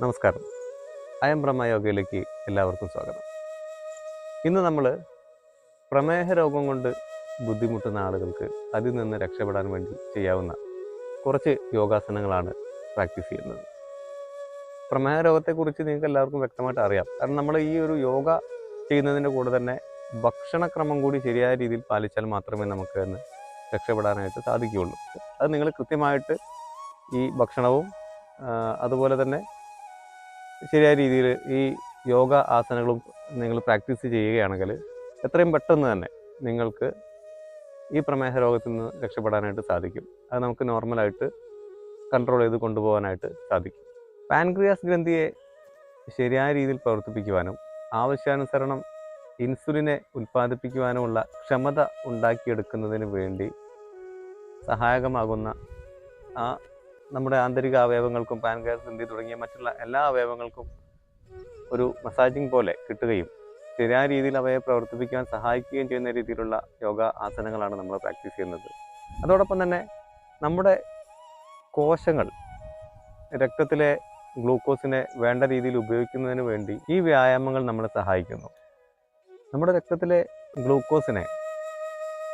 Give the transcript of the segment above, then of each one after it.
നമസ്കാരം. അയം ബ്രഹ്മയോഗയിലേക്ക് എല്ലാവർക്കും സ്വാഗതം. ഇന്ന് നമ്മൾ പ്രമേഹ രോഗം കൊണ്ട് ബുദ്ധിമുട്ടുന്ന ആളുകൾക്ക് അതിൽ നിന്ന് രക്ഷപ്പെടാൻ വേണ്ടി ചെയ്യാവുന്ന കുറച്ച് യോഗാസനങ്ങളാണ് പ്രാക്ടീസ് ചെയ്യുന്നത്. പ്രമേഹ രോഗത്തെക്കുറിച്ച് നിങ്ങൾക്ക് എല്ലാവർക്കും വ്യക്തമായിട്ട് അറിയാം. കാരണം നമ്മൾ ഈ ഒരു യോഗ ചെയ്യുന്നതിന്റെ കൂടെ തന്നെ ഭക്ഷണക്രമം കൂടി ശരിയായ രീതിയിൽ പാലിച്ചാൽ മാത്രമേ നമുക്ക് അതിന് രക്ഷപ്പെടാനായിട്ട് സാധിക്കുകയുള്ളൂ. അത് നിങ്ങൾ കൃത്യമായിട്ട് ഈ ഭക്ഷണവും അതുപോലെ തന്നെ ശരിയായ രീതിയിൽ ഈ യോഗ ആസനങ്ങളും നിങ്ങൾ പ്രാക്ടീസ് ചെയ്യുകയാണെങ്കിൽ എത്രയും പെട്ടെന്ന് തന്നെ നിങ്ങൾക്ക് ഈ പ്രമേഹ രോഗത്തിൽ നിന്ന് രക്ഷപ്പെടാനായിട്ട് സാധിക്കും. അത് നമുക്ക് നോർമലായിട്ട് കൺട്രോൾ ചെയ്ത് കൊണ്ടുപോകാനായിട്ട് സാധിക്കും. പാൻക്രിയാസ് ഗ്രന്ഥിയെ ശരിയായ രീതിയിൽ പ്രവർത്തിപ്പിക്കുവാനും ആവശ്യാനുസരണം ഇൻസുലിനെ ഉൽപ്പാദിപ്പിക്കുവാനുമുള്ള ക്ഷമത ഉണ്ടാക്കിയെടുക്കുന്നതിന് വേണ്ടി സഹായകമാകുന്ന ആ നമ്മുടെ ആന്തരിക അവയവങ്ങൾക്കും പാൻകാസ് ഗ്രന്ഥി തുടങ്ങിയ മറ്റുള്ള എല്ലാ അവയവങ്ങൾക്കും ഒരു മസാജിങ് പോലെ കിട്ടുകയും ശരിയായ രീതിയിൽ അവയെ പ്രവർത്തിപ്പിക്കാൻ സഹായിക്കുകയും ചെയ്യുന്ന രീതിയിലുള്ള യോഗ ആസനങ്ങളാണ് നമ്മൾ പ്രാക്ടീസ് ചെയ്യുന്നത്. അതോടൊപ്പം തന്നെ നമ്മുടെ കോശങ്ങൾ രക്തത്തിലെ ഗ്ലൂക്കോസിനെ വേണ്ട രീതിയിൽ ഉപയോഗിക്കുന്നതിന് വേണ്ടി ഈ വ്യായാമങ്ങൾ നമ്മളെ സഹായിക്കുന്നു. നമ്മുടെ രക്തത്തിലെ ഗ്ലൂക്കോസിനെ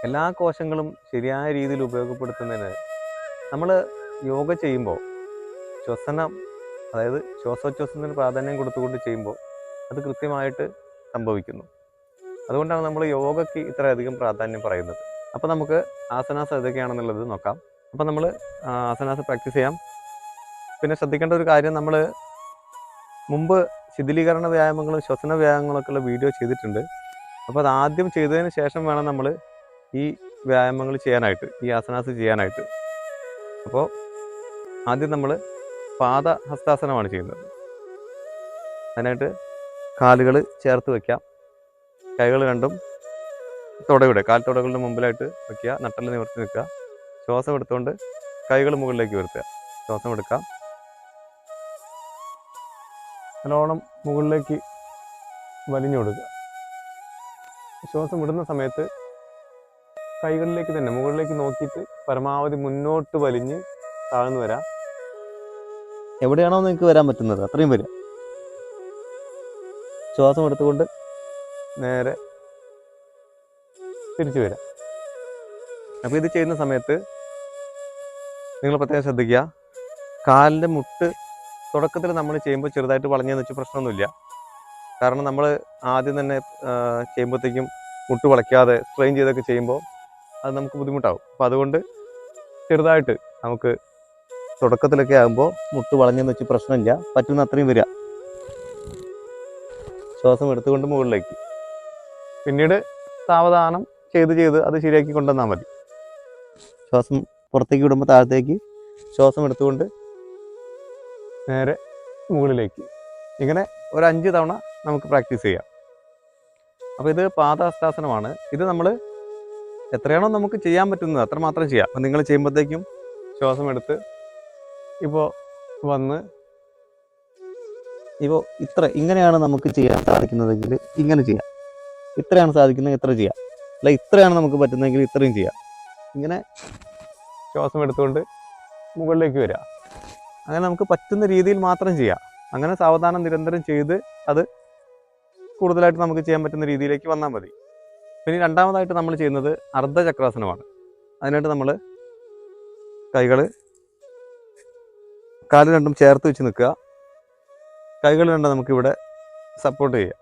എല്ലാ കോശങ്ങളും ശരിയായ രീതിയിൽ ഉപയോഗപ്പെടുത്തുന്നതിന് നമ്മൾ യോഗ ചെയ്യുമ്പോൾ ശ്വസനം അതായത് ശ്വാസോച്ഛ്വാസത്തിന് പ്രാധാന്യം കൊടുത്തുകൊണ്ട് ചെയ്യുമ്പോൾ അത് കൃത്യമായിട്ട് സംഭവിക്കുന്നു. അതുകൊണ്ടാണ് നമ്മൾ യോഗയ്ക്ക് ഇത്രയധികം പ്രാധാന്യം പറയുന്നത്. അപ്പോൾ നമുക്ക് ആസനാസ് ഏതൊക്കെയാണെന്നുള്ളത് നോക്കാം. അപ്പോൾ നമ്മൾ ആസനാസ് പ്രാക്ടീസ് ചെയ്യാം. പിന്നെ ശ്രദ്ധിക്കേണ്ട ഒരു കാര്യം നമ്മൾ മുമ്പ് ശിഥിലീകരണ വ്യായാമങ്ങളും ശ്വസന വ്യായാമങ്ങളൊക്കെ ഉള്ള വീഡിയോ ചെയ്തിട്ടുണ്ട്. അപ്പോൾ അത് ആദ്യം ചെയ്തതിന് ശേഷം വേണം നമ്മൾ ഈ വ്യായാമങ്ങൾ ചെയ്യാനായിട്ട് ഈ ആസനാസ് ചെയ്യാനായിട്ട്. അപ്പോൾ ആദ്യം നമ്മൾ പാദ ഹസ്താസനമാണ് ചെയ്യുന്നത്. അതിനായിട്ട് കാലുകൾ ചേർത്ത് വയ്ക്കാം കൈകൾ രണ്ടും തുടയുടെ കാൽ തുടകളുടെ മുമ്പിലായിട്ട് വയ്ക്കുക നട്ടൽ നിവർത്തി നിൽക്കുക. ശ്വാസം എടുത്തുകൊണ്ട് കൈകൾ മുകളിലേക്ക് വരുത്തുക ശ്വാസം എടുക്കാം. നല്ലോണം മുകളിലേക്ക് വലിഞ്ഞു കൊടുക്കുക. ശ്വാസം വിടുന്ന സമയത്ത് കൈകളിലേക്ക് തന്നെ മുകളിലേക്ക് നോക്കിയിട്ട് പരമാവധി മുന്നോട്ട് വലിഞ്ഞ് താഴ്ന്നു വരാം. എവിടെയാണോ നിങ്ങൾക്ക് വരാൻ പറ്റുന്നത്? അത്രയും വരിക ശ്വാസം എടുത്തുകൊണ്ട് നേരെ തിരിച്ചു വരാം. അപ്പോൾ ഇത് ചെയ്യുന്ന സമയത്ത് നിങ്ങൾ പ്രത്യേകം ശ്രദ്ധിക്കുക. കാലിന്റെ മുട്ട് തുടക്കത്തിൽ നമ്മൾ ചെയ്യുമ്പോൾ ചെറുതായിട്ട് വളഞ്ഞെന്ന് വെച്ചാൽ പ്രശ്നമൊന്നുമില്ല. കാരണം നമ്മൾ ആദ്യം തന്നെ ചെയ്യുമ്പോഴത്തേക്കും മുട്ട് വളയ്ക്കാതെ സ്ട്രെയിൻ ചെയ്തൊക്കെ ചെയ്യുമ്പോൾ അത് നമുക്ക് ബുദ്ധിമുട്ടാവും. അപ്പോൾ അതുകൊണ്ട് ചെറുതായിട്ട് നമുക്ക് തുടക്കത്തിലൊക്കെ ആകുമ്പോൾ മുട്ട് വളഞ്ഞെന്ന് വെച്ച് പ്രശ്നമില്ല. പറ്റുന്ന അത്രയും വരിക ശ്വാസം എടുത്തുകൊണ്ട് മുകളിലേക്ക്. പിന്നീട് സാവധാനം ചെയ്ത് ചെയ്ത് അത് ശരിയാക്കി കൊണ്ടുവന്നാൽ മതി. ശ്വാസം പുറത്തേക്ക് വിടുമ്പോൾ താഴത്തേക്ക് ശ്വാസം എടുത്തുകൊണ്ട് നേരെ മുകളിലേക്ക്. ഇങ്ങനെ ഒരു അഞ്ച് തവണ നമുക്ക് പ്രാക്ടീസ് ചെയ്യാം. അപ്പോൾ ഇത് പാദഹസ്താസനമാണ് ഇത് നമ്മൾ എത്രയാണോ നമുക്ക് ചെയ്യാൻ പറ്റുന്നത് അത്രമാത്രം ചെയ്യാം. അപ്പം നിങ്ങൾ ചെയ്യുമ്പോഴത്തേക്കും ശ്വാസം എടുത്ത് ഇപ്പോൾ വന്ന് ഇപ്പോൾ ഇത്ര ഇങ്ങനെയാണ് നമുക്ക് ചെയ്യാൻ സാധിക്കുന്നതെങ്കിൽ ഇങ്ങനെ ചെയ്യാം. ഇത്രയാണ് സാധിക്കുന്നത് ഇത്ര ചെയ്യാം. അല്ല ഇത്രയാണ് നമുക്ക് പറ്റുന്നതെങ്കിൽ ഇത്രയും ചെയ്യാം. ഇങ്ങനെ ശ്വാസം എടുത്തുകൊണ്ട് മുകളിലേക്ക് വരിക. അങ്ങനെ നമുക്ക് പറ്റുന്ന രീതിയിൽ മാത്രം ചെയ്യാം. അങ്ങനെ സാവധാനം നിരന്തരം ചെയ്ത് അത് കൂടുതലായിട്ട് നമുക്ക് ചെയ്യാൻ പറ്റുന്ന രീതിയിലേക്ക് വന്നാൽ മതി. പിന്നെ രണ്ടാമതായിട്ട് നമ്മൾ ചെയ്യുന്നത് അർദ്ധചക്രാസനമാണ്. അതിനായിട്ട് നമ്മൾ കൈകൾ കാൽ രണ്ടും ചേർത്ത് വെച്ച് നിൽക്കുക. കൈകൾ രണ്ടും നമുക്കിവിടെ സപ്പോർട്ട് ചെയ്യാം.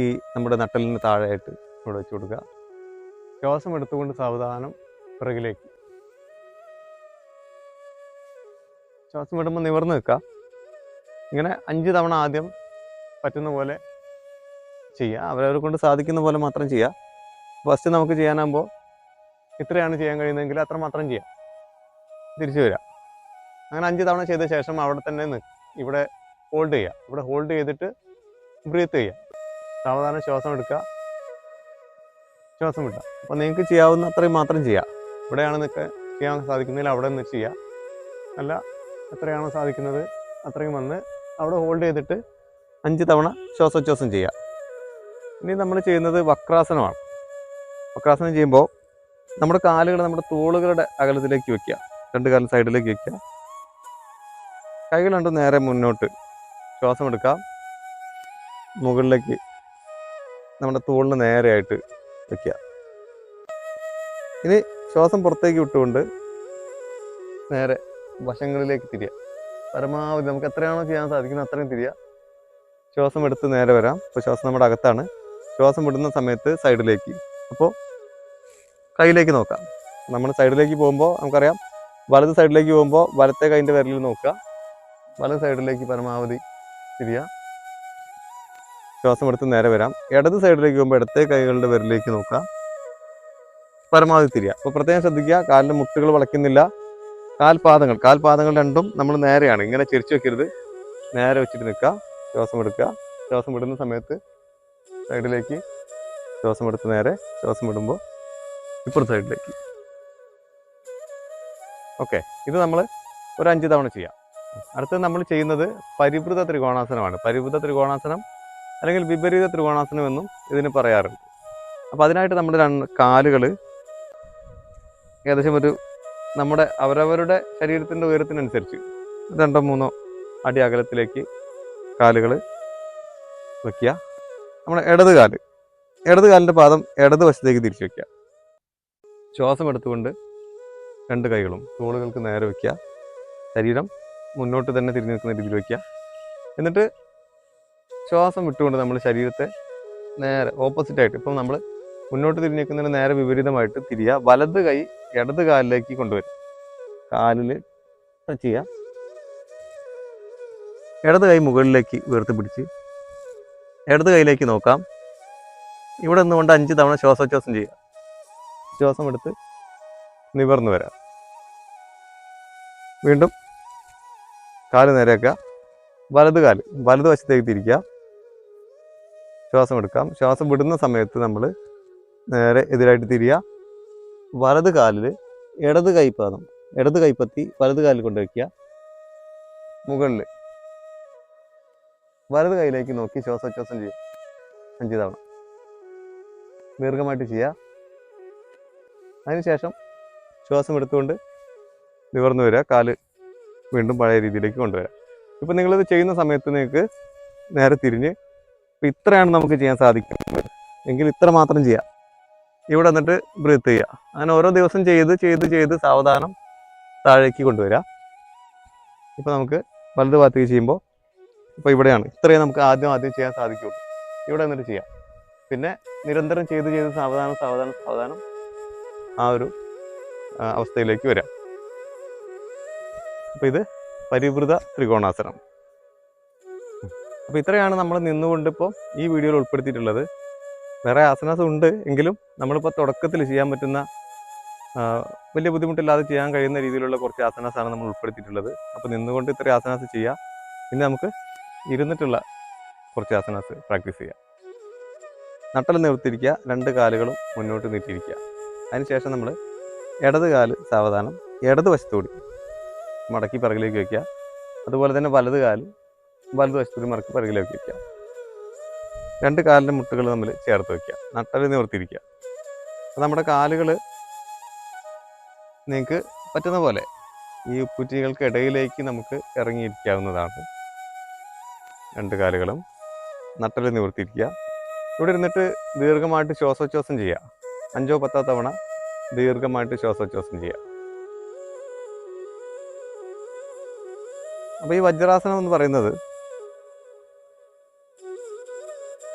ഈ നമ്മുടെ നട്ടലിന് താഴെയായിട്ട് ഇവിടെ വെച്ച് കൊടുക്കുക. ശ്വാസം എടുത്തുകൊണ്ട് സാവധാനം പിറകിലേക്ക്. ശ്വാസം വിടുമ്പോൾ നിവർന്ന് നിൽക്കുക. ഇങ്ങനെ അഞ്ച് തവണ ആദ്യം പറ്റുന്ന പോലെ ചെയ്യുക. അവരവരെ കൊണ്ട് സാധിക്കുന്ന പോലെ മാത്രം ചെയ്യുക. ഫസ്റ്റ് നമുക്ക് ചെയ്യാനാകുമ്പോൾ ഇത്രയാണ് ചെയ്യാൻ കഴിയുന്നതെങ്കിൽ അത്ര മാത്രം ചെയ്യാം. തിരിച്ചു വരിക അങ്ങനെ അഞ്ച് തവണ ചെയ്ത ശേഷം അവിടെ തന്നെ ഇവിടെ ഹോൾഡ് ചെയ്യുക ഇവിടെ ഹോൾഡ് ചെയ്തിട്ട് ബ്രീത്ത് ചെയ്യുക സാവധാനം ശ്വാസം എടുക്കുക. ശ്വാസം വിട്ടുക അപ്പോൾ നിങ്ങൾക്ക് ചെയ്യാവുന്ന അത്രയും മാത്രം ചെയ്യുക ഇവിടെയാണ് നിങ്ങൾക്ക് ചെയ്യാൻ സാധിക്കുന്നതിൽ അവിടെ നിന്ന് ചെയ്യുക അല്ല എത്രയാണോ സാധിക്കുന്നത് അത്രയും വന്ന് അവിടെ ഹോൾഡ് ചെയ്തിട്ട് അഞ്ച് തവണ ശ്വാസോച്ഛ്വാസം ചെയ്യുക ഇനി നമ്മൾ ചെയ്യുന്നത് വക്രാസനമാണ്. വക്രാസനം ചെയ്യുമ്പോൾ നമ്മുടെ കാലുകൾ നമ്മുടെ തോളുകളുടെ അകലത്തിലേക്ക് വെക്കുക. രണ്ട് കാലം സൈഡിലേക്ക് വെക്കുക. കൈകൾ രണ്ടും നേരെ മുന്നോട്ട്. ശ്വാസം എടുക്കാം മുകളിലേക്ക് നമ്മുടെ തോളിന് നേരെയായിട്ട് വയ്ക്കുക ഇനി ശ്വാസം പുറത്തേക്ക് വിട്ടുകൊണ്ട് നേരെ വശങ്ങളിലേക്ക് തിരിയുക. പരമാവധി നമുക്ക് എത്രയാണോ ചെയ്യാൻ സാധിക്കുന്നത് അത്രയും തിരിയുക. ശ്വാസം എടുത്ത് നേരെ വരാം. അപ്പോൾ ശ്വാസം നമ്മുടെ അകത്താണ്. ശ്വാസം വിടുന്ന സമയത്ത് സൈഡിലേക്ക്. അപ്പോൾ കയ്യിലേക്ക് നോക്കാം. നമ്മൾ സൈഡിലേക്ക് പോകുമ്പോൾ നമുക്കറിയാം. വലത് സൈഡിലേക്ക് പോകുമ്പോൾ വലത്തെ കൈന്റെ വിരലിൽ നോക്കുക. വലത് സൈഡിലേക്ക് പരമാവധി തിരിയുക ശ്വാസം എടുത്ത് നേരെ വരാം. ഇടത് സൈഡിലേക്ക് പോകുമ്പോൾ ഇടത്തെ കൈകളുടെ വിരലിലേക്ക് നോക്കാം. പരമാവധി തിരിയുക അപ്പോൾ പ്രത്യേകം ശ്രദ്ധിക്കുക കാലിന്റെ മുട്ടുകൾ വളയ്ക്കുന്നില്ല. കാൽപാദങ്ങൾ കാൽപാദങ്ങൾ രണ്ടും നമ്മൾ നേരെയാണ്. ഇങ്ങനെ ചിരിച്ചു വെക്കരുത്. നേരെ വെച്ചിട്ട് നിൽക്കുക. ശ്വാസം എടുക്കുക. ശ്വാസം വിടുന്ന സമയത്ത് സൈഡിലേക്ക് ശ്വാസം എടുത്ത് നേരെ ശ്വാസം വിടുമ്പോൾ ഇപ്പുറം സൈഡിലേക്ക്. ഓക്കെ. ഇത് നമ്മൾ ഒരു അഞ്ച് തവണ ചെയ്യാം. അടുത്തത് നമ്മൾ ചെയ്യുന്നത് പരിവൃത ത്രികോണാസനമാണ്. പരിവൃത ത്രികോണാസനം അല്ലെങ്കിൽ വിപരീത ത്രികോണാസനം എന്നും ഇതിന് പറയാറുണ്ട്. അപ്പോൾ അതിനായിട്ട് നമ്മുടെ രണ്ട് കാലുകൾ ഏകദേശം ഒരു നമ്മുടെ അവരവരുടെ ശരീരത്തിന്റെ ഉയരത്തിനനുസരിച്ച് രണ്ടോ മൂന്നോ അടി അകലത്തിലേക്ക് കാലുകൾ വയ്ക്കുക നമ്മുടെ ഇടത് കാൽ ഇടത് കാലിന്റെ പാദം ഇടത് വശത്തേക്ക് തിരിച്ചു വയ്ക്കുക ശ്വാസം എടുത്തുകൊണ്ട് രണ്ട് കൈകളും തോളുകൾക്ക് നേരെ വയ്ക്കുക ശരീരം മുന്നോട്ട് തന്നെ തിരിഞ്ഞു നിൽക്കുന്ന രീതിയിൽ വയ്ക്കുക. എന്നിട്ട് ശ്വാസം വിട്ടുകൊണ്ട് നമ്മൾ ശരീരത്തെ നേരെ ഓപ്പോസിറ്റ് ആയിട്ട് ഇപ്പം നമ്മൾ മുന്നോട്ട് തിരിഞ്ഞു നിൽക്കുന്നതിന് നേരെ വിപരീതമായിട്ട് തിരിയുക വലത് കൈ ഇടത് കാലിലേക്ക് കൊണ്ടുവരും. കാലിൽ ചെയ്യുക. ഇടത് കൈ മുകളിലേക്ക് ഉയർത്തി പിടിച്ച് ഇടത് കൈയിലേക്ക് നോക്കാം. ഇവിടെ നിന്നുകൊണ്ട് അഞ്ച് തവണ ശ്വാസോച്ഛ്വാസം ചെയ്യുക. ശ്വാസം എടുത്ത് നിവർന്നു വരാം. വീണ്ടും കാൽ നേരെയാക്കുക. വലത് കാൽ വലത് വശത്തേക്ക് തിരിക്കുക. ശ്വാസം എടുക്കാം. ശ്വാസം വിടുന്ന സമയത്ത് നമ്മൾ നേരെ എതിരായിട്ട് തിരിയുക വലത് കാലിൽ ഇടത് കൈപ്പാദം ഇടത് കൈപ്പത്തി വലത് കാലിൽ കൊണ്ട് വയ്ക്കുക മുകളിൽ വലത് കൈയിലേക്ക് നോക്കി ശ്വാസോച്ഛ്വാസം ചെയ്യുക അഞ്ച് തവണ. ദീർഘമായിട്ട് ചെയ്യുക. അതിനുശേഷം ശ്വാസം എടുത്തുകൊണ്ട് നിവർന്നു വരിക. കാൽ വീണ്ടും പഴയ രീതിയിലേക്ക് കൊണ്ടുവരാം. ഇപ്പം നിങ്ങളിത് ചെയ്യുന്ന സമയത്ത് നിങ്ങൾക്ക് നേരെ തിരിഞ്ഞ് ഇപ്പം ഇത്രയാണ് നമുക്ക് ചെയ്യാൻ സാധിക്കുന്നത്. എങ്കിൽ ഇത്ര മാത്രം ചെയ്യാം. ഇവിടെ എന്നിട്ട് ബ്രീത്ത് ചെയ്യുക. അങ്ങനെ ഓരോ ദിവസം ചെയ്ത് ചെയ്ത് ചെയ്ത് സാവധാനം താഴേക്ക് കൊണ്ടുവരാം ഇപ്പം നമുക്ക് വലത് ഭാഗത്തേക്ക് ചെയ്യുമ്പോൾ ഇപ്പോൾ ഇവിടെയാണ്. ഇത്രയും നമുക്ക് ആദ്യം ആദ്യം ചെയ്യാൻ സാധിക്കുള്ളൂ. ഇവിടെ എന്നിട്ട് ചെയ്യാം. പിന്നെ നിരന്തരം ചെയ്ത് ചെയ്ത് സാവധാനം സാവധാനം സാവധാനം ആ ഒരു അവസ്ഥയിലേക്ക് വരാം. അപ്പോൾ ഇത് പരിവൃത ത്രികോണാസനം. അപ്പോൾ ഇത്രയാണ് നമ്മൾ നിന്നുകൊണ്ടിപ്പോൾ ഈ വീഡിയോയിൽ ഉൾപ്പെടുത്തിയിട്ടുള്ളത്. വേറെ ആസനാസം ഉണ്ട് എങ്കിലും നമ്മളിപ്പോൾ തുടക്കത്തിൽ ചെയ്യാൻ പറ്റുന്ന വലിയ ബുദ്ധിമുട്ടില്ലാതെ ചെയ്യാൻ കഴിയുന്ന രീതിയിലുള്ള കുറച്ച് ആസനാസാണ് നമ്മൾ ഉൾപ്പെടുത്തിയിട്ടുള്ളത്. അപ്പോൾ നിന്നുകൊണ്ട് ഇത്രയും ആസനാസ് ചെയ്യാം. ഇനി നമുക്ക് ഇരുന്നിട്ടുള്ള കുറച്ച് ആസനാസ് പ്രാക്ടീസ് ചെയ്യാം. നട്ടൽ നിവർത്തിരിക്കുക രണ്ട് കാലുകളും മുന്നോട്ട് നീട്ടിയിരിക്കുക. അതിനുശേഷം നമ്മൾ ഇടത് കാൽ സാവധാനം ഇടത് വശത്തുകൂടി മടക്കി പിറകിലേക്ക് വയ്ക്കുക അതുപോലെ തന്നെ വലത് കാൽ വലത് വശത്തുകൂടി മടക്കി പിറകിലേക്ക് വയ്ക്കുക രണ്ട് കാലിന്റെ മുട്ടുകൾ നമ്മൾ ചേർത്ത് വയ്ക്കുക നട്ടൽ നിവർത്തിരിക്കുക അപ്പോൾ നമ്മുടെ കാലുകൾ നിങ്ങൾക്ക് പറ്റുന്ന പോലെ ഈ ഉപ്പുറ്റികൾക്ക് ഇടയിലേക്ക് നമുക്ക് ഇറങ്ങിയിരിക്കാവുന്നതാണ്. രണ്ട് കാലുകളും നട്ടൽ നിവർത്തിയിരിക്കുക. ഇവിടെ ഇരുന്നിട്ട് ദീർഘമായിട്ട് ശ്വാസോച്ഛ്വാസം ചെയ്യുക. അഞ്ചോ പത്തോ തവണ ദീർഘമായിട്ട് ശ്വാസോച്ഛ്വാസം ചെയ്യുക. അപ്പോൾ ഈ വജ്രാസനം എന്ന് പറയുന്നത്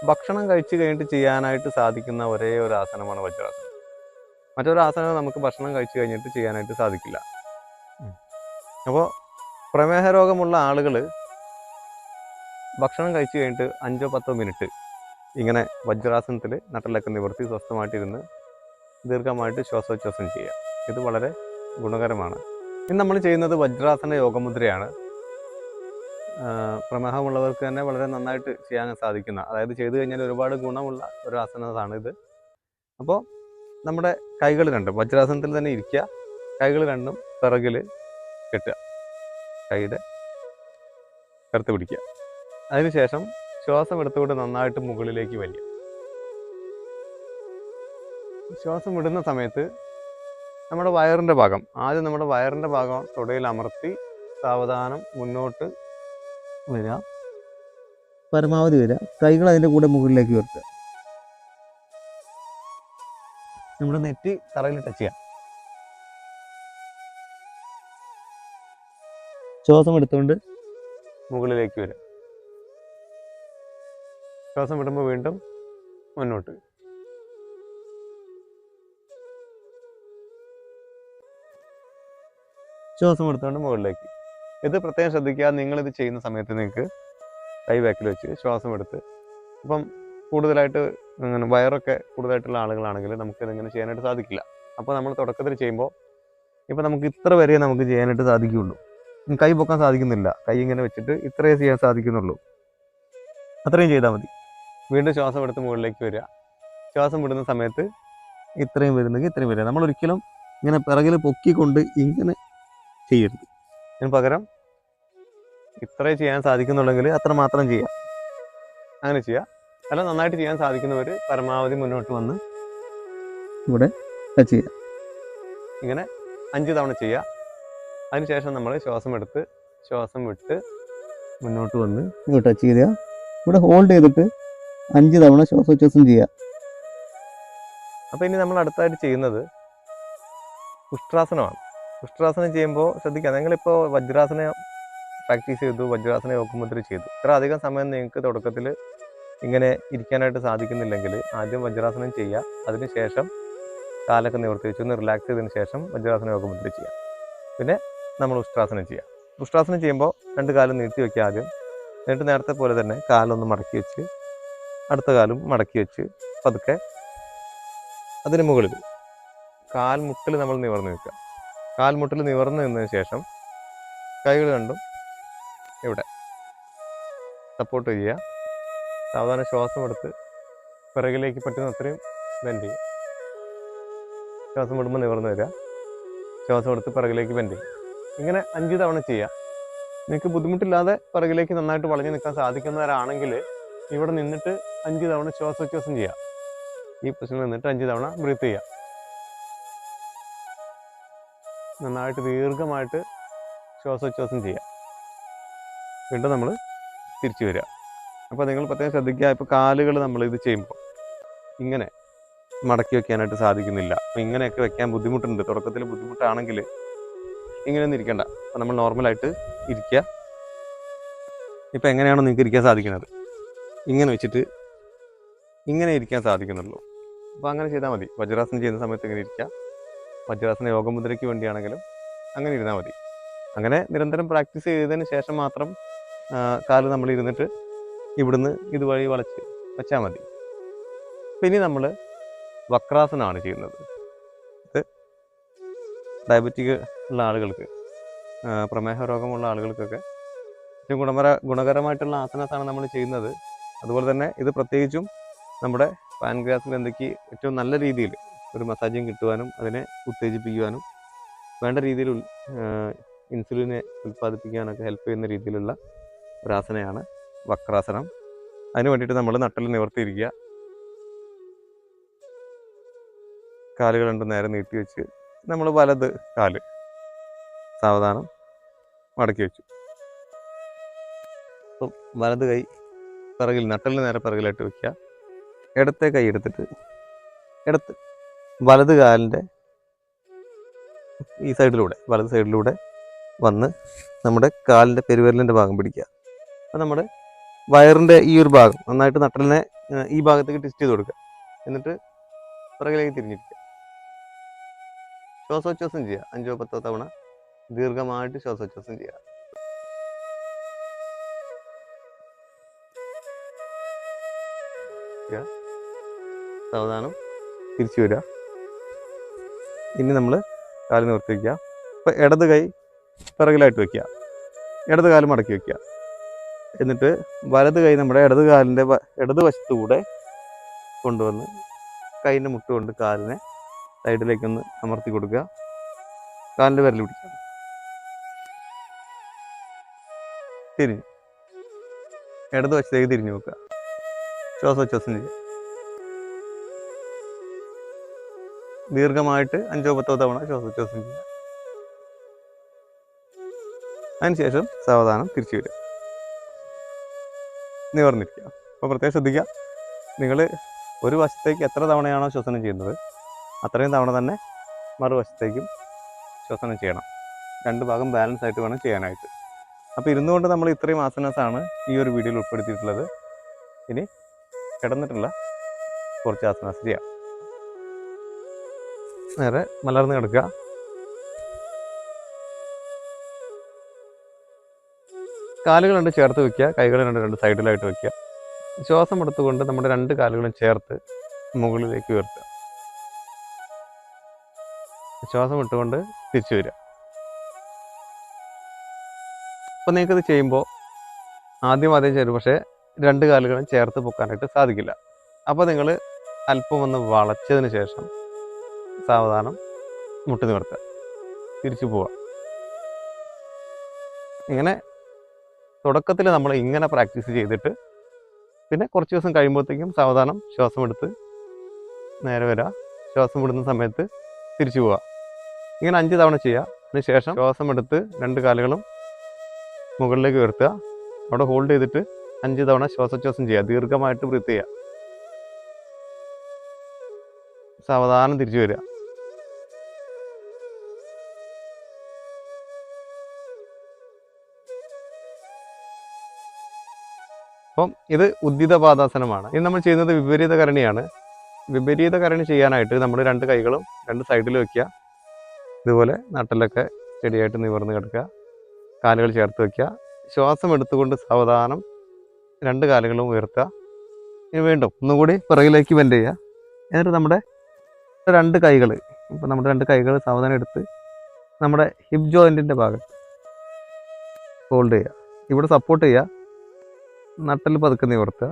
ഭക്ഷണം കഴിച്ചു കഴിഞ്ഞിട്ട് ചെയ്യാനായിട്ട് സാധിക്കുന്ന ഒരേ ഒരു ആസനമാണ് വജ്രാസനം. മറ്റൊരു ആസനം നമുക്ക് ഭക്ഷണം കഴിച്ചു കഴിഞ്ഞിട്ട് ചെയ്യാനായിട്ട് സാധിക്കില്ല. അപ്പോൾ പ്രമേഹ രോഗമുള്ള ആളുകൾ ഭക്ഷണം കഴിച്ചു കഴിഞ്ഞിട്ട് അഞ്ചോ പത്തോ മിനിറ്റ് ഇങ്ങനെ വജ്രാസനത്തിൽ നട്ടലൊക്കെ നിവർത്തി സ്വസ്ഥമായിട്ടിരുന്ന് ദീർഘമായിട്ട് ശ്വാസോച്ഛ്വാസം ചെയ്യുക. ഇത് വളരെ ഗുണകരമാണ്. ഇന്ന് നമ്മൾ ചെയ്യുന്നത് വജ്രാസന യോഗമുദ്രയാണ്. പ്രമേഹമുള്ളവർക്ക് തന്നെ വളരെ നന്നായിട്ട് ചെയ്യാൻ സാധിക്കുന്ന അതായത് ചെയ്തു കഴിഞ്ഞാൽ ഒരുപാട് ഗുണമുള്ള ഒരു ആസനമാണ് ഇത് അപ്പോൾ നമ്മുടെ കൈകൾ രണ്ടും വജ്രാസനത്തിൽ തന്നെ ഇരിക്കുക കൈകൾ രണ്ടും പിറകിൽ കെട്ടുക കൈയുടെ കറുത്ത് പിടിക്കുക. അതിനുശേഷം ശ്വാസം എടുത്തുകൊണ്ട് നന്നായിട്ട് മുകളിലേക്ക് വലിയ ശ്വാസം വിടുന്ന സമയത്ത് നമ്മുടെ വയറിന്റെ ഭാഗം ആദ്യം നമ്മുടെ വയറിന്റെ ഭാഗം തുടയിൽ അമർത്തി സാവധാനം മുന്നോട്ട് വരിക പരമാവധി വരിക കൈകൾ അതിന്റെ കൂടെ മുകളിലേക്ക് ഉയർത്തുക. നമ്മൾ നെറ്റി തറയിൽ ടച്ച് ചെയ്യാം. ശ്വാസം എടുത്തുകൊണ്ട് മുകളിലേക്ക് വരാം. ശ്വാസം വിടുമ്പോൾ വീണ്ടും മുന്നോട്ട് ശ്വാസം എടുത്തുകൊണ്ട് മുകളിലേക്ക്. ഇത് പ്രത്യേകം ശ്രദ്ധിക്കുക. നിങ്ങളിത് ചെയ്യുന്ന സമയത്ത് നിങ്ങൾക്ക് കൈ ബാക്കിൽ വെച്ച് ശ്വാസം എടുത്ത് അപ്പം കൂടുതലായിട്ട് ഇങ്ങനെ വയറൊക്കെ കൂടുതലായിട്ടുള്ള ആളുകളാണെങ്കിൽ നമുക്ക് ഇതിങ്ങനെ ചെയ്യാനായിട്ട് സാധിക്കില്ല. അപ്പോൾ നമ്മൾ തുടക്കത്തിൽ ചെയ്യുമ്പോൾ ഇപ്പം നമുക്ക് ഇത്ര വരെ നമുക്ക് ചെയ്യാനായിട്ട് സാധിക്കുകയുള്ളൂ. കൈ പൊക്കാൻ സാധിക്കുന്നില്ല. കൈ ഇങ്ങനെ വെച്ചിട്ട് ഇത്രയേ ചെയ്യാൻ സാധിക്കുന്നുള്ളൂ. അത്രയും ചെയ്താൽ മതി. വീണ്ടും ശ്വാസം എടുത്ത് മുകളിലേക്ക് വരിക. ശ്വാസം വിടുന്ന സമയത്ത് ഇത്രയും വരുന്നെങ്കിൽ ഇത്രയും വരിക. നമ്മൾ ഒരിക്കലും ഇങ്ങനെ പിറകിൽ പൊക്കിക്കൊണ്ട് ഇങ്ങനെ ചെയ്യരുത്. അതിന് പകരം ഇത്രേ ചെയ്യാൻ സാധിക്കുന്നുണ്ടെങ്കിൽ അത്ര മാത്രം ചെയ്യാം. അങ്ങനെ ചെയ്യാം. അല്ല നന്നായിട്ട് ചെയ്യാൻ സാധിക്കുന്നവർ പരമാവധി മുന്നോട്ട് വന്ന് ഇവിടെ ചെയ്യുക ഇങ്ങനെ അഞ്ച് തവണ ചെയ്യുക അതിനുശേഷം നമ്മൾ ശ്വാസം എടുത്ത് ശ്വാസം വിട്ട് മുന്നോട്ട് വന്ന് ഇങ്ങോട്ട് ടച്ച് ചെയ്യുക ഇവിടെ ഹോൾഡ് ചെയ്തിട്ട് അഞ്ച് തവണ ശ്വാസോച്ഛ്വാസം ചെയ്യുക അപ്പോൾ ഇനി നമ്മൾ അടുത്തായിട്ട് ചെയ്യുന്നത് ഉഷ്ട്രാസനമാണ് ഉഷ്ട്രാസനം ചെയ്യുമ്പോൾ ശ്രദ്ധിക്കുക നിങ്ങളിപ്പോൾ വജ്രാസന പ്രാക്ടീസ് ചെയ്തു വജ്രാസന യോഗമുദ്ര ചെയ്തു. ഇത്ര അധികം സമയം നിങ്ങൾക്ക് തുടക്കത്തിൽ ഇങ്ങനെ ഇരിക്കാനായിട്ട് സാധിക്കുന്നില്ലെങ്കിൽ ആദ്യം വജ്രാസനം ചെയ്യുക. അതിനുശേഷം കാലൊക്കെ നിവർത്തി വെച്ച് ഒന്ന് റിലാക്സ് ചെയ്തതിന് ശേഷം വജ്രാസന യോഗമുദ്ര ചെയ്യുക. പിന്നെ നമ്മൾ ഉഷ്ട്രാസനം ചെയ്യുക. ഉഷ്ട്രാസനം ചെയ്യുമ്പോൾ രണ്ട് കാലം നീട്ടി വയ്ക്കുക ആദ്യം. എന്നിട്ട് നേരത്തെ പോലെ തന്നെ കാലൊന്ന് മടക്കി വെച്ച് അടുത്ത കാലും മടക്കി വെച്ച് പതുക്കെ അതിന് മുകളിൽ കാൽമുട്ടിൽ നമ്മൾ നിവർന്ന് നിൽക്കുക. കാൽമുട്ടിൽ നിവർന്ന് നിന്നതിന് ശേഷം കൈകൾ കണ്ടും ഇവിടെ. സപ്പോർട്ട് ചെയ്യുക. സാവധാന ശ്വാസം എടുത്ത് പിറകിലേക്ക് പറ്റുന്ന അത്രയും ബെൻഡ് ചെയ്യുക. ശ്വാസം വിടുമ്പോൾ നിവർന്ന് വരിക. ശ്വാസം എടുത്ത് പിറകിലേക്ക് ബെൻഡ് ചെയ്യുക. ഇങ്ങനെ അഞ്ച് തവണ ചെയ്യുക. നിങ്ങൾക്ക് ബുദ്ധിമുട്ടില്ലാതെ പിറകിലേക്ക് നന്നായിട്ട് വളഞ്ഞു നിൽക്കാൻ സാധിക്കുന്നവരാണെങ്കിൽ ഇവിടെ നിന്നിട്ട് അഞ്ച് തവണ ശ്വാസോച്ഛ്വാസം ചെയ്യുക. ഈ പൊസിഷനിൽ നിന്നിട്ട് അഞ്ച് തവണ ബ്രീത്ത് ചെയ്യുക. നന്നായിട്ട് ദീർഘമായിട്ട് ശ്വാസോച്ഛ്വാസം ചെയ്യുക. വീണ്ടും നമ്മൾ തിരിച്ചു വരിക. അപ്പോൾ നിങ്ങൾ പ്രത്യേകം ശ്രദ്ധിക്കുക ഇപ്പോൾ കാലുകൾ നമ്മൾ ഇത് ചെയ്യുമ്പോൾ ഇങ്ങനെ മടക്കി വെക്കാനായിട്ട് സാധിക്കുന്നില്ല. അപ്പോൾ ഇങ്ങനെയൊക്കെ വെക്കാൻ ബുദ്ധിമുട്ടുണ്ട്. തുടക്കത്തിൽ ബുദ്ധിമുട്ടാണെങ്കിൽ ഇങ്ങനെയൊന്നും ഇരിക്കണ്ട. അപ്പോൾ നമ്മൾ നോർമലായിട്ട് ഇരിക്കുക. ഇപ്പോൾ എങ്ങനെയാണോ നിങ്ങൾക്ക് ഇരിക്കാൻ സാധിക്കുന്നത്? ഇങ്ങനെ വെച്ചിട്ട് ഇങ്ങനെ ഇരിക്കാൻ സാധിക്കുന്നുള്ളൂ. അപ്പോൾ അങ്ങനെ ചെയ്താൽ മതി. വജ്രാസനം ചെയ്യുന്ന സമയത്ത് ഇങ്ങനെ ഇരിക്കുക. വജ്രാസന യോഗമുദ്രയ്ക്ക് വേണ്ടിയാണെങ്കിലും അങ്ങനെ ഇരുന്നാൽ മതി. അങ്ങനെ നിരന്തരം പ്രാക്ടീസ് ചെയ്തതിന് ശേഷം മാത്രം കാൽ നമ്മൾ ഇരുന്നിട്ട് ഇവിടുന്ന് ഇതുവഴി വളച്ച് വെച്ചാൽ മതി. പിന്നെ നമ്മൾ വക്രാസനമാണ് ചെയ്യുന്നത്. ഇത് ഡയബറ്റിക് ഉള്ള ആളുകൾക്ക് പ്രമേഹ രോഗമുള്ള ആളുകൾക്കൊക്കെ ഏറ്റവും ഗുണപര ഗുണകരമായിട്ടുള്ള ആസനത്താണ് നമ്മൾ ചെയ്യുന്നത്. അതുപോലെ തന്നെ ഇത് പ്രത്യേകിച്ചും നമ്മുടെ പാൻഗ്രാസ് ഗ്രന്ഥിക്ക് ഏറ്റവും നല്ല രീതിയിൽ ഒരു മസാജിങ് കിട്ടുവാനും അതിനെ ഉത്തേജിപ്പിക്കുവാനും വേണ്ട രീതിയിൽ ഇൻസുലിനെ ഉൽപ്പാദിപ്പിക്കാനൊക്കെ ഹെൽപ്പ് ചെയ്യുന്ന രീതിയിലുള്ള ഒരാസനയാണ് വക്രാസനം. അതിന് വേണ്ടിയിട്ട് നമ്മൾ നട്ടൽ നിവർത്തിയിരിക്കുക. കാലുകൾ രണ്ടും നേരെ നീട്ടി വെച്ച് നമ്മൾ വലത് കാൽ സാവധാനം മടക്കി വെച്ചു. അപ്പം വലത് കൈ പിറകിൽ നട്ടലിന് നേരെ പിറകിലായിട്ട് വെക്കുക. ഇടത്തെ കൈ എടുത്തിട്ട് ഇടത്ത് വലത് കാലിന്റെ ഈ സൈഡിലൂടെ വലത് സൈഡിലൂടെ വന്ന് നമ്മുടെ കാലിന്റെ പെരുവിരലിന്റെ ഭാഗം പിടിക്കുക. അപ്പം നമ്മുടെ വയറിന്റെ ഈ ഒരു ഭാഗം നന്നായിട്ട് നട്ടലിനെ ഈ ഭാഗത്തേക്ക് ടെസ്റ്റ് ചെയ്ത് കൊടുക്കുക. എന്നിട്ട് പുറകിലേക്ക് തിരിഞ്ഞിരിക്കുക. ശ്വാസോച്ഛ്വാസം ചെയ്യുക. അഞ്ചോ പത്തോ തവണ ദീർഘമായിട്ട് ശ്വാസോച്ഛ്വാസം ചെയ്യുക. സാവധാനം തിരിച്ചു വരിക. ഇനി നമ്മൾ കാൽ നിവർത്തി വയ്ക്കുക ഇപ്പം ഇടത് കൈ പിറകിലായിട്ട് വയ്ക്കുക ഇടത് കാൽ മടക്കി വെക്കുക. എന്നിട്ട് വലത് കൈ നമ്മുടെ ഇടത് കാലിന്റെ ഇടത് വശത്തുകൂടെ കൊണ്ടുവന്ന് കൈന്റെ മുട്ട് കൊണ്ട് കാലിനെ സൈഡിലേക്കൊന്ന് അമർത്തി കൊടുക്കുക. കാലിന്റെ വിരൽ പിടിക്കുക തിരിഞ്ഞു. ഇടത് വശത്തേക്ക് തിരിഞ്ഞു വെക്കുക ശ്വാസോച്ഛ്വാസം ചെയ്യുക. ദീർഘമായിട്ട് അഞ്ചോ പത്തോ തവണ ശ്വാസോച്ഛ്വാസം ചെയ്യുക. അതിനുശേഷം സാവധാനം തിരിച്ചു വരിക. നിവർന്നിരിക്കുക അപ്പോൾ പ്രത്യേകം ശ്രദ്ധിക്കുക. നിങ്ങൾ ഒരു വശത്തേക്ക് എത്ര തവണയാണോ ശ്വസനം ചെയ്യുന്നത് അത്രയും തവണ തന്നെ മറുവശത്തേക്കും ശ്വസനം ചെയ്യണം. രണ്ട് ഭാഗം ബാലൻസ് ആയിട്ട് വേണം ചെയ്യാനായിട്ട്. അപ്പോൾ ഇരുന്നുകൊണ്ട് നമ്മൾ ഇത്രയും ആസനാസാണ് ഈ ഒരു വീഡിയോയിൽ ഉൾപ്പെടുത്തിയിട്ടുള്ളത്. ഇനി കിടന്നിട്ടുള്ള കുറച്ച് ആസനാസ് ചെയ്യാം. നേരെ മലർന്ന് കിടക്കുക. കാലുകൾ രണ്ട് ചേർത്ത് വെക്കുക കൈകൾ രണ്ട് രണ്ട് സൈഡിലായിട്ട് വെക്കുക. ശ്വാസം എടുത്തുകൊണ്ട് നമ്മുടെ രണ്ട് കാലുകളും ചേർത്ത് മുകളിലേക്ക് ഉയർത്തുക. ശ്വാസം ഇട്ടുകൊണ്ട് തിരിച്ചു വരിക. അപ്പം നിങ്ങൾക്കത് ചെയ്യുമ്പോൾ ആദ്യം ആദ്യം ചെയ്തു പക്ഷേ രണ്ട് കാലുകളും ചേർത്ത് പൊക്കാനായിട്ട് സാധിക്കില്ല. അപ്പോൾ നിങ്ങൾ അല്പം ഒന്ന് വളച്ചതിന് ശേഷം സാവധാനം മുട്ടി നിർത്തുക തിരിച്ചു പോവുക. ഇങ്ങനെ തുടക്കത്തിൽ നമ്മൾ ഇങ്ങനെ പ്രാക്ടീസ് ചെയ്തിട്ട് പിന്നെ കുറച്ച് ദിവസം കഴിയുമ്പോഴത്തേക്കും സാവധാനം ശ്വാസം എടുത്ത് നേരെ വരിക ശ്വാസം വിടുന്ന സമയത്ത് തിരിച്ചു പോവുക ഇങ്ങനെ അഞ്ച് തവണ ചെയ്യുക അതിനുശേഷം ശ്വാസം എടുത്ത് രണ്ട് കാലുകളും മുകളിലേക്ക് ഉയർത്തുക. അവിടെ ഹോൾഡ് ചെയ്തിട്ട് അഞ്ച് തവണ ശ്വാസോച്ഛ്വാസം ചെയ്യുക ദീർഘമായിട്ട് ബ്രീത്ത് ചെയ്യുക സാവധാനം തിരിച്ചു വരിക അപ്പം ഇത് ഉദ്ദിതപാദാസനമാണ് ഇത് നമ്മൾ ചെയ്യുന്നത് വിപരീത കരണിയാണ് വിപരീത കരണി ചെയ്യാനായിട്ട് നമ്മൾ രണ്ട് കൈകളും രണ്ട് സൈഡിൽ വെക്കുക. ഇതുപോലെ നട്ടലൊക്കെ ചെടിയായിട്ട് നിവർന്ന് കിടക്കുക. കാലുകൾ ചേർത്ത് വെക്കുക. ശ്വാസം എടുത്തുകൊണ്ട് സാവധാനം രണ്ട് കാലുകളും ഉയർത്തുക. ഇനി വീണ്ടും ഒന്നുകൂടി പിറകിലേക്ക് ബെൻഡ് ചെയ്യുക. എന്നിട്ട് നമ്മുടെ രണ്ട് കൈകൾ ഇപ്പം നമ്മുടെ രണ്ട് കൈകൾ സാവധാനം എടുത്ത് നമ്മുടെ ഹിപ് ജോയിന്റിന്റെ ഭാഗത്ത് ഹോൾഡ് ചെയ്യുക. ഇവിടെ സപ്പോർട്ട് ചെയ്യുക. നട്ടൽ പതുക്കെ നിവർത്തുക.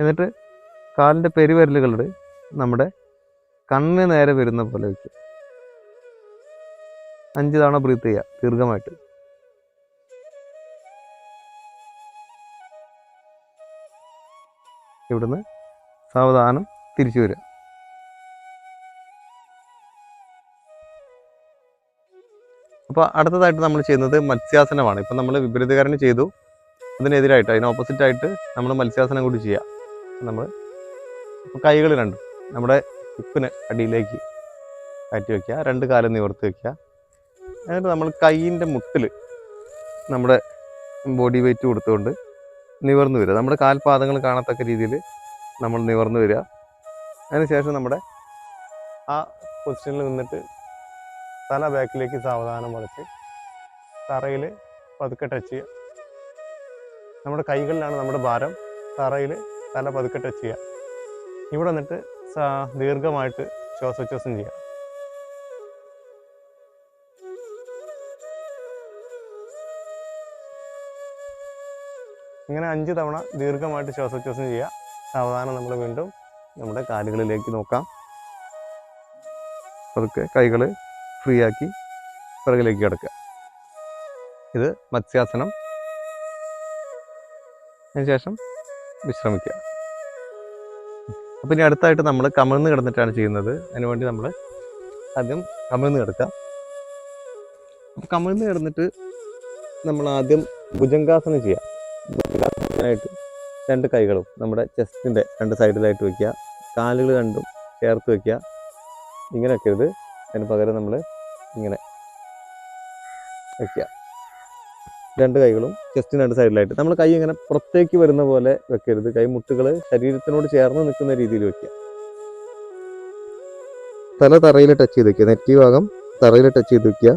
എന്നിട്ട് കാലിന്റെ പെരുവിരലുകളുടെ നമ്മുടെ കണ്ണിന് നേരെ വരുന്ന പോലെ വയ്ക്കുക അഞ്ച് തവണ ബ്രീത്ത് ചെയ്യുക ദീർഘമായിട്ട്. ഇവിടുന്ന് സാവധാനം തിരിച്ചു വരിക. അപ്പോൾ അടുത്തതായിട്ട് നമ്മൾ ചെയ്യുന്നത് മത്സ്യാസനമാണ്. ഇപ്പം നമ്മൾ വിപരീതകരണം ചെയ്തു. അതിനെതിരായിട്ട് അതിന് ഓപ്പോസിറ്റ് ആയിട്ട് നമ്മൾ മത്സ്യാസനം കൂടി ചെയ്യുക നമ്മൾ കൈകൾ രണ്ടും നമ്മുടെ ഉപ്പിന് അടിയിലേക്ക് കയറ്റി വയ്ക്കുക രണ്ട് കാലം നിവർത്തി വയ്ക്കുക എന്നിട്ട് നമ്മൾ കൈയിന്റെ മുട്ടിൽ നമ്മുടെ ബോഡി വെയിറ്റ് കൊടുത്തുകൊണ്ട് നിവർന്നു വരിക. നമ്മുടെ കാൽപാദങ്ങൾ കാണത്തക്ക രീതിയിൽ നമ്മൾ നിവർന്നു വരിക. അതിനുശേഷം നമ്മുടെ ആ പൊസിഷനിൽ നിന്നിട്ട് തല ബാക്കിലേക്ക് സാവധാനം വളച്ച് തറയിൽ പതുക്കെ ടച്ച് ചെയ്യുക. നമ്മുടെ കൈകളിലാണ് നമ്മുടെ ഭാരം തറയിൽ തല പതുക്കെ ടച്ച് ചെയ്യുക. ഇവിടെ നിന്നിട്ട് ദീർഘമായിട്ട് ശ്വാസോച്ഛ്വാസം ചെയ്യുക. ഇങ്ങനെ അഞ്ച് തവണ ദീർഘമായിട്ട് ശ്വാസോച്ഛ്വാസം ചെയ്യുക. സാവധാനം നമ്മൾ വീണ്ടും നമ്മുടെ കാലുകളിലേക്ക് നോക്കാം. അതൊക്കെ കൈകൾ ഫ്രീ ആക്കി പിറകിലേക്ക് കിടക്കുക. ഇത് മത്സ്യാസനം അതിനുശേഷം വിശ്രമിക്കുക. അപ്പം ഇനി അടുത്തായിട്ട് നമ്മൾ കമിഴ്ന്ന് കിടന്നിട്ടാണ് ചെയ്യുന്നത്. അതിനുവേണ്ടി നമ്മൾ ആദ്യം കമിഴ്ന്ന് കിടക്കുക അപ്പം കമിഴ്ന്ന് കിടന്നിട്ട് നമ്മൾ ആദ്യം ഭുജങ്കാസനം ചെയ്യാം. ഭുജങ്കാസനത്തിനായിട്ട് രണ്ട് കൈകളും നമ്മുടെ ചെസ്റ്റിന്റെ രണ്ട് സൈഡിലായിട്ട് വയ്ക്കുക കാലുകൾ രണ്ടും ചേർത്ത് വയ്ക്കുക ഇങ്ങനെ വയ്ക്കരുത് അതിന് പകരം നമ്മൾ ഇങ്ങനെ വയ്ക്കുക രണ്ട് കൈകളും ചെസ്റ്റിന് രണ്ട് സൈഡിലായിട്ട് നമ്മൾ കൈ ഇങ്ങനെ പുറത്തേക്ക് വരുന്ന പോലെ വെക്കരുത്. കൈമുട്ടുകൾ ശരീരത്തിനോട് ചേർന്ന് നിൽക്കുന്ന രീതിയിൽ വെക്കുക. തല തറയിൽ ടച്ച് ചെയ്ത് വെക്കുക. നെറ്റി ഭാഗം തറയിൽ ടച്ച് ചെയ്ത് വെക്കുക.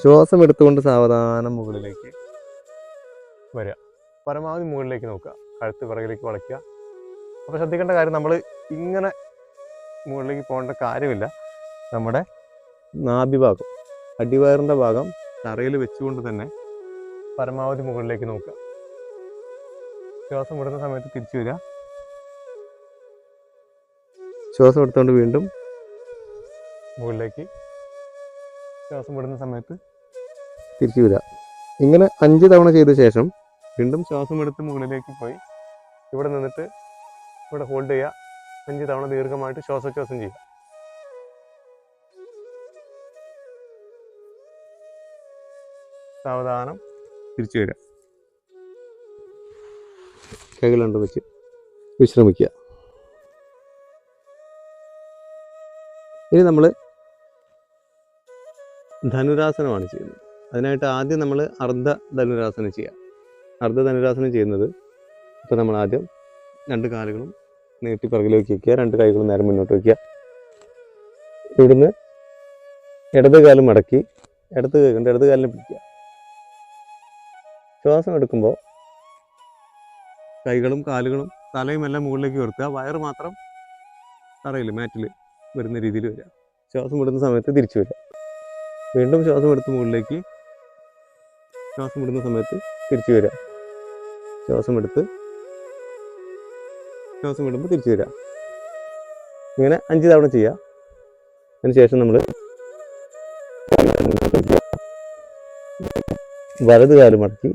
ശ്വാസം എടുത്തുകൊണ്ട് സാവധാനം മുകളിലേക്ക് വരിക. പരമാവധി മുകളിലേക്ക് നോക്കുക. കഴുത്ത് പിറകിലേക്ക് വളയ്ക്കുക. അപ്പോൾ ശ്രദ്ധിക്കേണ്ട കാര്യം നമ്മൾ ഇങ്ങനെ മുകളിലേക്ക് പോകേണ്ട കാര്യമില്ല. നമ്മുടെ നാഭിഭാഗം അടിവയറിന്റെ ഭാഗം തറയിൽ വെച്ചുകൊണ്ട് തന്നെ പരമാവധി മുകളിലേക്ക് നോക്കുക. ശ്വാസം വിടുന്ന സമയത്ത് തിരിച്ചു വരിക. ശ്വാസം എടുത്തുകൊണ്ട് വീണ്ടും മുകളിലേക്ക്. ശ്വാസം വിടുന്ന സമയത്ത് തിരിച്ചു വരിക. ഇങ്ങനെ അഞ്ച് തവണ ചെയ്ത ശേഷം വീണ്ടും ശ്വാസം എടുത്ത് മുകളിലേക്ക് പോയി. ഇവിടെ നിന്നിട്ട് ഇവിടെ ഹോൾഡ് ചെയ്യുക. അഞ്ച് തവണ ദീർഘമായിട്ട് ശ്വാസോച്ഛ്വാസം ചെയ്യുക. സാവധാനം. തിരിച്ചു വരാം. കൈകളുണ്ട് വെച്ച് വിശ്രമിക്കുക. ഇനി നമ്മൾ ധനുരാസനമാണ് ചെയ്യുന്നത്. അതിനായിട്ട് ആദ്യം നമ്മൾ അർദ്ധ ധനുരാസനം ചെയ്യുക. അർദ്ധ ധനുരാസനം ചെയ്യുന്നത് ഇപ്പോൾ നമ്മൾ ആദ്യം രണ്ട് കാലുകളും നീട്ടി പിറകിലേക്ക് വയ്ക്കുക രണ്ട് കൈകളും നേരെ മുന്നോട്ട് വയ്ക്കുക ഇവിടുന്ന് ഇടത് കാലും മടക്കി ഇടത് കൈ കൊണ്ട് ഇടത് കാലിനെ പിടിക്കുക. ശ്വാസം എടുക്കുമ്പോൾ കൈകളും കാലുകളും തലയും എല്ലാം മുകളിലേക്ക് ഉയർത്തുക. വയറ് മാത്രം തറയിൽ മാറ്റിൽ വരുന്ന രീതിയിൽ വരിക. ശ്വാസം വിടുന്ന സമയത്ത് തിരിച്ചു വരിക. വീണ്ടും ശ്വാസം എടുത്ത് മുകളിലേക്ക് ശ്വാസം വിടുന്ന സമയത്ത് തിരിച്ചു വരിക. ശ്വാസം എടുത്ത് ശ്വാസം വിടുമ്പോൾ തിരിച്ചു വരിക. ഇങ്ങനെ അഞ്ച് തവണ ചെയ്യുക. അതിനുശേഷം നമ്മൾ വലത് കാൽ മടക്കി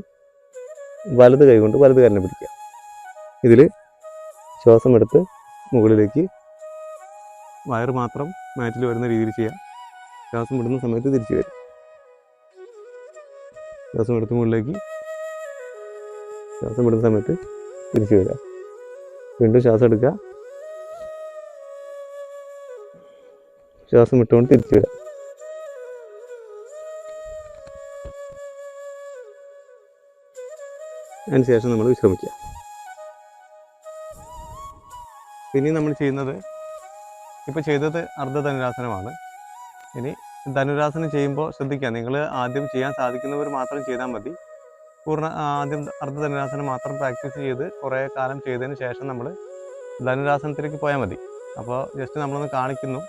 വലത് കൈ കൊണ്ട് വലത് കാലിനെ പിടിക്കുക. ഇതിൽ ശ്വാസം എടുത്ത് മുകളിലേക്ക് വയറ് മാത്രം മാറ്റിൽ വരുന്ന രീതിയിൽ ചെയ്യാം ശ്വാസം വിടുന്ന സമയത്ത് തിരിച്ചു വരും ശ്വാസം എടുത്ത് മുകളിലേക്ക് ശ്വാസം വിടുന്ന സമയത്ത് തിരിച്ചു വരിക. വീണ്ടും ശ്വാസം എടുക്കുക. ശ്വാസം വിട്ടുകൊണ്ട് തിരിച്ചു വരിക. അതിനുശേഷം നമ്മൾ വിശ്രമിക്കുക. പിന്നെ നമ്മൾ ചെയ്യുന്നത് ഇപ്പോൾ ചെയ്തത് അർദ്ധ ധനുരാസനമാണ് ഇനി ധനുരാസനം ചെയ്യുമ്പോൾ ശ്രദ്ധിക്കുക നിങ്ങൾ ആദ്യം ചെയ്യാൻ സാധിക്കുന്നവർ മാത്രം ചെയ്താൽ മതി. പൂർണ ആദ്യം അർദ്ധ ധനുരാസനം മാത്രം പ്രാക്ടീസ് ചെയ്ത് കുറേ കാലം ചെയ്തതിന് ശേഷം നമ്മൾ ധനുരാസനത്തിലേക്ക് പോയാൽ മതി. അപ്പോൾ ജസ്റ്റ് നമ്മളൊന്ന് കാണിക്കുന്നു.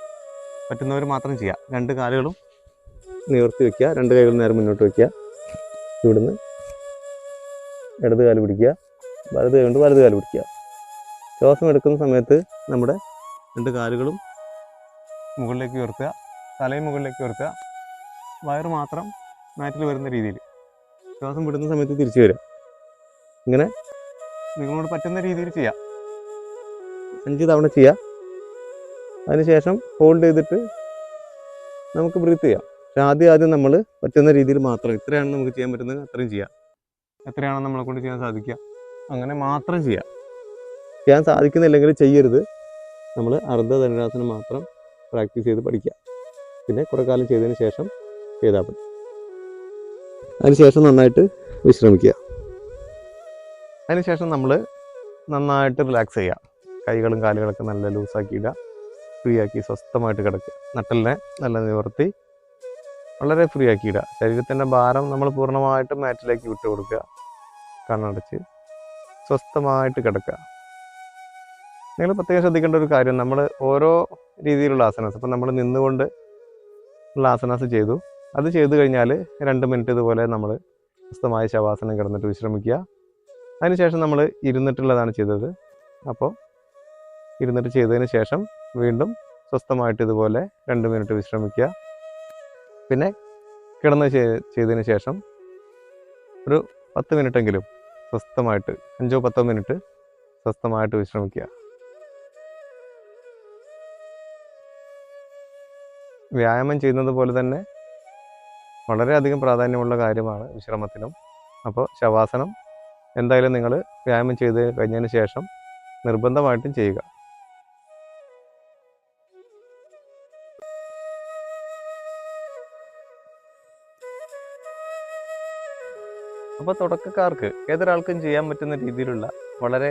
പറ്റുന്നവർ മാത്രം ചെയ്യുക രണ്ട് കാലുകളും നിവർത്തി വയ്ക്കുക രണ്ട് കൈകളും നേരെ മുന്നോട്ട് വയ്ക്കുക ഇവിടുന്ന് ഇടത് കാൽ പിടിക്കുക വലത് കൈ കൊണ്ട് വലത് കാൽ പിടിക്കുക. ശ്വാസം എടുക്കുന്ന സമയത്ത് നമ്മുടെ രണ്ട് കാലുകളും മുകളിലേക്ക് ഉയർത്തുക തലയും മുകളിലേക്ക് ഉയർത്തുക. വയറ് മാത്രം മാറ്റിൽ വരുന്ന രീതിയിൽ. ശ്വാസം വിടുന്ന സമയത്ത് തിരിച്ചു വരിക. ഇങ്ങനെ നിങ്ങളോട് പറ്റുന്ന രീതിയിൽ ചെയ്യാം അഞ്ച് തവണ ചെയ്യാം അതിനുശേഷം ഹോൾഡ് ചെയ്തിട്ട് നമുക്ക് ബ്രീത്ത് ചെയ്യാം. പക്ഷെ ആദ്യം ആദ്യം നമ്മൾ പറ്റുന്ന രീതിയിൽ മാത്രം ഇത്രയാണ് നമുക്ക് ചെയ്യാൻ പറ്റുന്നത് അത്രയും ചെയ്യാം. എത്രയാണോ നമ്മളെ കൊണ്ട് ചെയ്യാൻ സാധിക്കുക. അങ്ങനെ മാത്രം ചെയ്യാം. ചെയ്യാൻ സാധിക്കുന്നില്ലെങ്കിൽ ചെയ്യരുത്. നമ്മൾ അർദ്ധധനുരാസനം മാത്രം പ്രാക്ടീസ് ചെയ്ത് പഠിക്കുക. പിന്നെ കുറേ കാലം ചെയ്തതിന് ശേഷം ചെയ്താൽ മതി. അതിനുശേഷം നന്നായിട്ട് വിശ്രമിക്കുക. അതിനുശേഷം നമ്മൾ നന്നായിട്ട് റിലാക്സ് ചെയ്യുക. കൈകളും കാലുകളൊക്കെ നല്ല ലൂസാക്കി ഇടുക. ഫ്രീ ആക്കി സ്വസ്ഥമായിട്ട് കിടക്കുക. നട്ടലിനെ നല്ല നിവർത്തി വളരെ ഫ്രീ ആക്കി ഇടുക ശരീരത്തിന്റെ ഭാരം നമ്മൾ പൂർണമായിട്ടും മാറ്റിലേക്ക് വിട്ടു കൊടുക്കുക. കണ്ണടച്ച് സ്വസ്ഥമായിട്ട് കിടക്കുക. നിങ്ങൾ പ്രത്യേകം ശ്രദ്ധിക്കേണ്ട ഒരു കാര്യം നമ്മൾ ഓരോ രീതിയിലുള്ള ആസനാസ് ഇപ്പം നമ്മൾ നിന്നുകൊണ്ട് ഉള്ള ആസനാസ് ചെയ്തു. അത് ചെയ്തു കഴിഞ്ഞാൽ രണ്ട് മിനിറ്റ് ഇതുപോലെ നമ്മൾ സ്വസ്ഥമായ ശവാസനം കിടന്നിട്ട് വിശ്രമിക്കുക. അതിനുശേഷം നമ്മൾ ഇരുന്നിട്ടുള്ളതാണ് ചെയ്തത്. അപ്പോൾ ഇരുന്നിട്ട് ചെയ്തതിന് ശേഷം വീണ്ടും സ്വസ്ഥമായിട്ട് ഇതുപോലെ രണ്ട് മിനിറ്റ് വിശ്രമിക്കുക. പിന്നെ കിടന്ന് ചെയ്- ചെയ്തതിന് ശേഷം ഒരു പത്ത് മിനിറ്റെങ്കിലും സ്വസ്ഥമായിട്ട് അഞ്ചോ പത്തോ മിനിറ്റ് സ്വസ്ഥമായിട്ട് വിശ്രമിക്കുക. വ്യായാമം ചെയ്യുന്നത് പോലെ തന്നെ വളരെയധികം പ്രാധാന്യമുള്ള കാര്യമാണ് വിശ്രമത്തിനും. അപ്പോൾ ശവാസനം എന്തായാലും നിങ്ങൾ വ്യായാമം ചെയ്ത് കഴിഞ്ഞതിന് ശേഷം നിർബന്ധമായിട്ടും ചെയ്യുക. അപ്പോൾ തുടക്കക്കാർക്ക് ഏതൊരാൾക്കും ചെയ്യാൻ പറ്റുന്ന രീതിയിലുള്ള വളരെ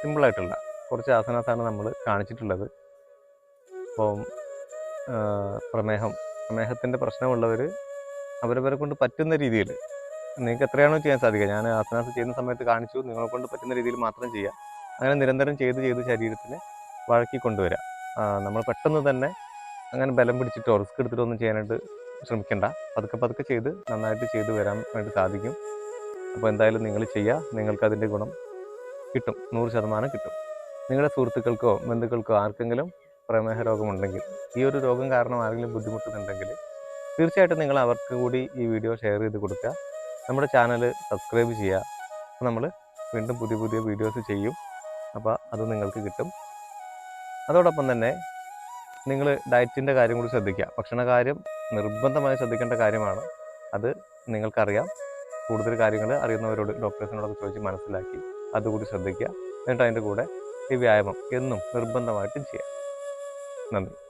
സിമ്പിൾ ആയിട്ടുള്ള കുറച്ച് ആസനാസാണ് നമ്മൾ കാണിച്ചിട്ടുള്ളത്. അപ്പം പ്രമേഹം പ്രമേഹത്തിന്റെ പ്രശ്നമുള്ളവർ അവരവരെ കൊണ്ട് പറ്റുന്ന രീതിയിൽ നിങ്ങൾക്ക് എത്രയാണോ ചെയ്യാൻ സാധിക്കുക. ഞാൻ ആസനാസ് ചെയ്യുന്ന സമയത്ത് കാണിച്ചു നിങ്ങളെ കൊണ്ട് പറ്റുന്ന രീതിയിൽ മാത്രം ചെയ്യുക അങ്ങനെ നിരന്തരം ചെയ്ത് ചെയ്ത് ശരീരത്തിനെ വഴക്കി കൊണ്ടുവരാം നമ്മൾ പെട്ടെന്ന് തന്നെ അങ്ങനെ ബലം പിടിച്ചിട്ടോ റിസ്ക് എടുത്തിട്ടോ ഒന്നും ചെയ്യാനായിട്ട് ശ്രമിക്കണ്ട. പതുക്കെ പതുക്കെ ചെയ്ത് നന്നായിട്ട് ചെയ്ത് വരാൻ വേണ്ടി സാധിക്കും. അപ്പോൾ എന്തായാലും നിങ്ങൾ ചെയ്യുക. നിങ്ങൾക്ക് അതിന്റെ ഗുണം കിട്ടും. നൂറ് ശതമാനം കിട്ടും. നിങ്ങളുടെ സുഹൃത്തുക്കൾക്കോ ബന്ധുക്കൾക്കോ ആർക്കെങ്കിലും പ്രമേഹ രോഗമുണ്ടെങ്കിൽ ഈ ഒരു രോഗം കാരണം ആരെങ്കിലും ബുദ്ധിമുട്ടുന്നുണ്ടെങ്കിൽ തീർച്ചയായിട്ടും നിങ്ങൾ അവർക്ക് കൂടി ഈ വീഡിയോ ഷെയർ ചെയ്ത് കൊടുക്കുക. നമ്മുടെ ചാനൽ സബ്സ്ക്രൈബ് ചെയ്യുക. അപ്പോൾ നമ്മൾ വീണ്ടും പുതിയ പുതിയ വീഡിയോസ് ചെയ്യും. അപ്പോൾ അത് നിങ്ങൾക്ക് കിട്ടും. അതോടൊപ്പം തന്നെ നിങ്ങൾ ഡയറ്റിന്റെ കാര്യം കൂടി ശ്രദ്ധിക്കുക. ഭക്ഷണ കാര്യം നിർബന്ധമായി ശ്രദ്ധിക്കേണ്ട കാര്യമാണ്. അത് നിങ്ങൾക്കറിയാം. കൂടുതൽ കാര്യങ്ങൾ അറിയുന്നവരോട് ഡോക്ടേഴ്സിനോടൊക്കെ ചോദിച്ച് മനസ്സിലാക്കി അതുകൂടി ശ്രദ്ധിക്കുക. എന്നിട്ട് അതിന്റെ കൂടെ ഈ വ്യായാമം എന്നും നിർബന്ധമായിട്ടും ചെയ്യാം. നന്ദി.